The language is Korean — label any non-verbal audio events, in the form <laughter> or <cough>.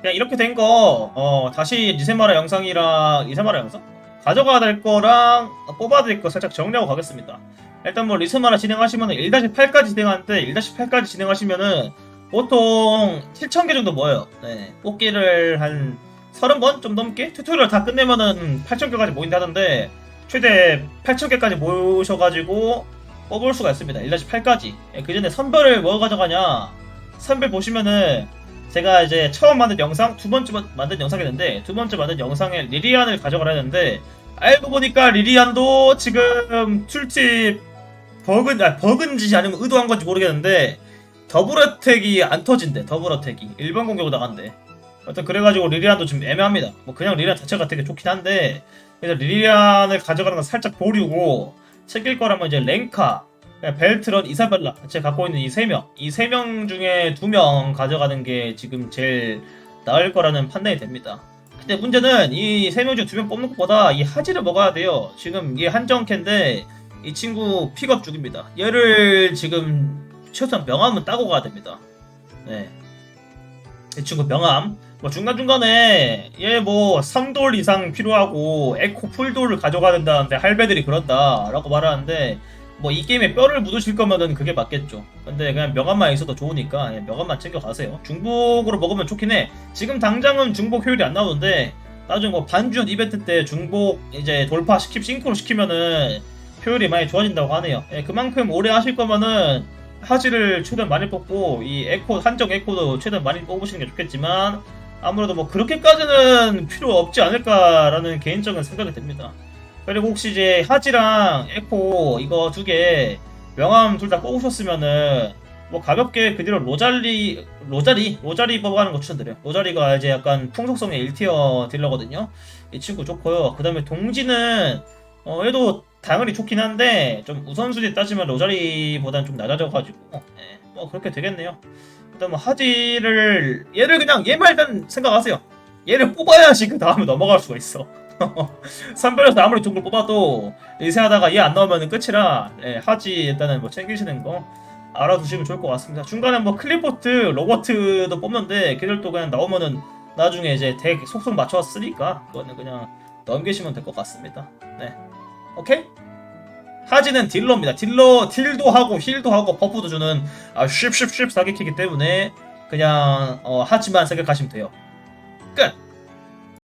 그냥 이렇게 된 거 어, 다시 리세마라 영상이랑 리세마라 영상 가져가야 될 거랑 뽑아야 될 거 살짝 정리하고 가겠습니다. 일단 뭐 리세마라 진행하시면 1-8까지 진행하는데 1-8까지 진행하시면은 보통 7,000개 정도 모여요. 네. 뽑기를 한 30번 좀 넘게 튜토리얼 다 끝내면은 8,000개까지 모인다던데 최대 8,000개까지 모으셔가지고 뽑을 수가 있습니다. 1-8까지. 그 전에 선별을 뭐 가져가냐? 선별 보시면은 제가 이제 처음 만든 영상, 두 번째 만- 만든 영상이었는데 두 번째 만든 영상에 리리안을 가져가려 했는데 알고 보니까 리리안도 지금 툴팁 버그, 아, 버그인지 아니면 의도한 건지 모르겠는데 더블어택이 안 터진대 더블어택이. 일반 공격으로 나간대. 어떤 그래가지고 리리안도 좀 애매합니다. 뭐 그냥 리리안 자체가 되게 좋긴 한데 그래서 리리안을 가져가는 건 살짝 보류고 챙길 거라면 이제 랭카 벨트런 이사벨라 제가 갖고 있는 이 세 명. 이 세 명 중에 두 명 가져가는 게 지금 제일 나을 거라는 판단이 됩니다. 근데 문제는 이 세 명 중 두 명 뽑는 것보다 이 하지를 먹어야 돼요. 지금 이게 한정캔데 이 친구 픽업 중입니다. 얘를 지금 최소한 명함은 따고 가야 됩니다. 네. 이 친구 명함. 뭐 중간중간에 얘 뭐 3돌 이상 필요하고 에코 풀돌을 가져가야 된다는데 할배들이 그런다 라고 말하는데 뭐 이 게임에 뼈를 묻으실 거면은 그게 맞겠죠. 근데 그냥 명함만 있어도 좋으니까 예, 명함만 챙겨가세요. 중복으로 먹으면 좋긴 해. 지금 당장은 중복 효율이 안 나오는데 나중에 뭐 반주연 이벤트 때 중복 이제 돌파 시킵 싱크로 시키면은 효율이 많이 좋아진다고 하네요. 예, 그만큼 오래 하실 거면은 하지를 최대한 많이 뽑고 이 에코 한정 에코도 최대한 많이 뽑으시는 게 좋겠지만 아무래도 뭐 그렇게까지는 필요 없지 않을까라는 개인적인 생각이 듭니다. 그리고 혹시 이제 하지랑 에코 이거 두 개 명함 둘 다 뽑으셨으면은 뭐 가볍게 그 뒤로 로잘리 로자리 로자리 뽑아가는 거 추천드려요. 로자리가 이제 약간 풍속성의 1티어 딜러거든요. 이 친구 좋고요. 그 다음에 동지는 어 얘도 당연히 좋긴 한데 좀 우선순위 따지면 로자리보다는 좀 낮아져가지고 예, 뭐 그렇게 되겠네요. 일단 뭐 하지를 얘를 그냥 얘만 일단 생각하세요. 얘를 뽑아야지 그 다음에 넘어갈 수가 있어. <laughs> 선별에서 아무리 좋은 걸 뽑아도 리세하다가 얘 안 나오면 끝이라 예, 하지 일단은 뭐 챙기시는 거 알아두시면 좋을 것 같습니다. 중간에 뭐 클리포트, 로버트도 뽑는데 걔들도 그냥 나오면은 나중에 이제 덱 속속 맞춰 쓰니까 그거는 그냥 넘기시면 될 것 같습니다. 네, 오케이? 하지는 딜러입니다. 딜러 딜도 하고 힐도 하고 버프도 주는 아, 쉽쉽쉽 사기키기 때문에 그냥 어, 하지만 생각하시면 돼요. 끝.